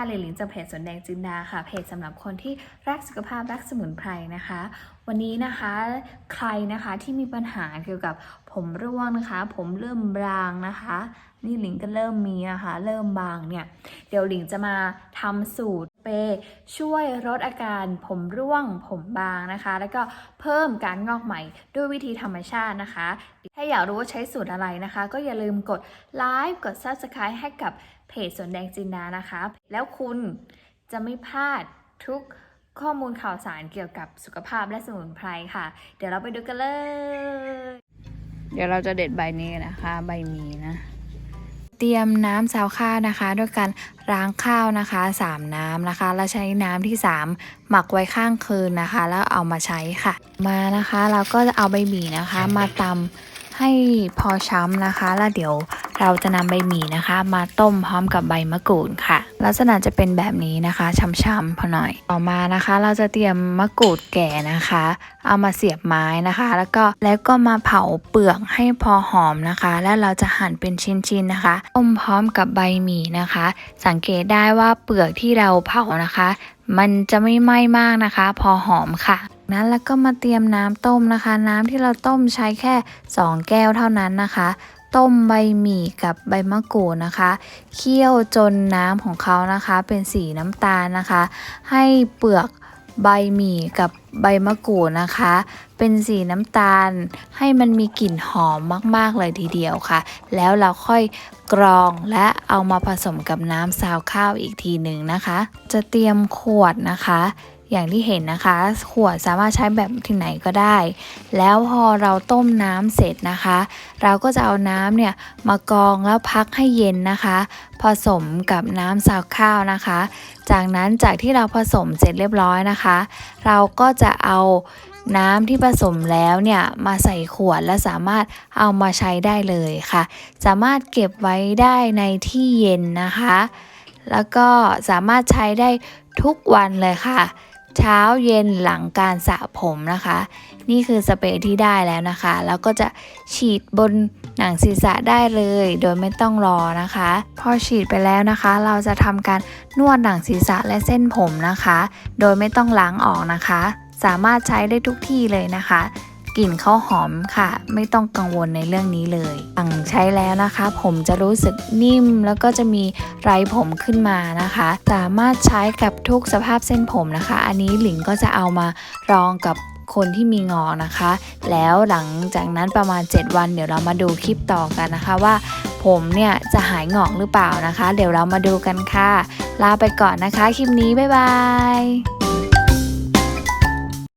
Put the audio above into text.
วัสดีค่ะหลินหลินจากเพจสวนแดงจินดาค่ะ เพจสำหรับคนที่รักสุขภาพรักสมุนไพรนะคะ วันนี้นะคะใครนะคะที่มีปัญหาเกี่ยวกับผมร่วงนะคะ ผมเริ่มบางนะคะ นี่หลิงก็เริ่มมีนะคะ เริ่มบางเนี่ย เดี๋ยวหลิงจะมาทำสูตรเปย์ช่วยลดอาการผมร่วงผมบางนะคะ แล้วก็เพิ่มการงอกใหม่ด้วยวิธีธรรมชาตินะคะ ถ้าอยากรู้ว่าใช้สูตรอะไรนะคะ ก็อย่าลืมกดไลค์กด Subscribe ให้กับ เพจสวนแดงจินดานะคะ แล้วคุณจะไม่พลาดทุกข้อมูลข่าวสารเกี่ยวกับสุขภาพและสมุนไพรค่ะ เดี๋ยวเราไปดูกันเลย เดี๋ยวเราจะเด็ดใบนี้นะคะ ใบมีนะ เตรียมน้ำซาวข้าวนะคะ ด้วยการล้างข้าวนะคะ 3 น้ำนะคะ แล้วใช้น้ำที่ 3 หมักไว้ข้างคืนนะคะ แล้วเอามาใช้ค่ะ มานะคะเราก็จะเอาใบหมี่นะคะ มาตำ ให้พอช้ำนะคะ แล้วเดี๋ยวเราจะนำใบหมี่นะคะ มาต้มพร้อมกับใบมะกรูดค่ะ ลักษณะจะเป็นแบบนี้นะคะช้ำๆพอหน่อย ต่อมานะคะ เราจะเตรียมมะกรูดแก่นะคะ เอามาเสียบไม้นะคะ แล้วก็แล้วก็มาเผาเปลือกให้พอหอมนะคะ แล้วเราจะหั่นเป็นชิ้นๆนะคะต้มพร้อมกับใบหมี่นะคะ สังเกตได้ว่าเปลือกที่เราเผานะคะ มันจะไม่ไหม้มากนะคะ พอหอมค่ะ นั้นแล้วก็มาเตรียมน้ำต้มนะคะ น้ำที่เราต้มใช้แค่ 2 แก้วเท่านั้นนะคะ ต้มใบหมี่กับใบมะกรูดนะคะเคี่ยวจนน้ำของเขานะคะ เป็นสีน้ำตาลนะคะ ให้เปลือกใบหมี่กับใบมะกรูดนะคะ เป็นสีน้ำตาล ให้มันมีกลิ่นหอมมาก ๆ เลยทีเดียวค่ะ แล้วเราค่อยกรองและเอามาผสมกับน้ำซาวข้าวอีกทีหนึ่งนะคะ จะเตรียมขวดนะคะ อย่างที่เห็นนะคะ ขวดสามารถใช้แบบที่ไหนก็ได้ แล้วพอเราต้มน้ำเสร็จนะคะ เราก็จะเอาน้ำเนี่ยมากรองแล้วพักให้เย็นนะคะ ผสมกับน้ำซาวข้าวนะคะ จากนั้นจากที่เราผสมเสร็จเรียบร้อยนะคะ เราก็จะเอาน้ำที่ผสมแล้วเนี่ยมาใส่ขวดและสามารถเอามาใช้ได้เลยค่ะ สามารถเก็บไว้ได้ในที่เย็นนะคะ แล้วก็สามารถใช้ได้ทุกวันเลยค่ะ เช้าเย็นหลังการสระผมนะคะ นี่คือสเปรย์ที่ได้แล้วนะคะ แล้วก็จะฉีดบนหนังศีรษะได้เลย โดยไม่ต้องรอนะคะ พอฉีดไปแล้วนะคะ เราจะทำการนวดหนังศีรษะและเส้นผมนะคะ โดยไม่ต้องล้างออกนะคะ สามารถใช้ได้ทุกที่เลยนะคะ กลิ่นเขาวหอมค่ะ ไม่ต้องกังวลในเรื่องนี้เลยหลังใช้แล้วนะคะ ผมจะรู้สึกนิ่มแล้วก็จะมีไรผมขึ้นมานะคะ สามารถใช้กับทุกสภาพเส้นผมนะคะ อันนี้หลิงก็จะเอามารองกับคนที่มีงอกนะคะ แล้วหลังจากนั้นประมาณ 7 วัน เดี๋ยวเรามาดูคลิปต่อกันนะคะว่าผมเนี่ยจะหายงอกหรือเปล่านะคะ เดี๋ยวเรามาดูกันค่ะ ลาไปก่อนนะคะ คลิปนี้ บ๊ายบาย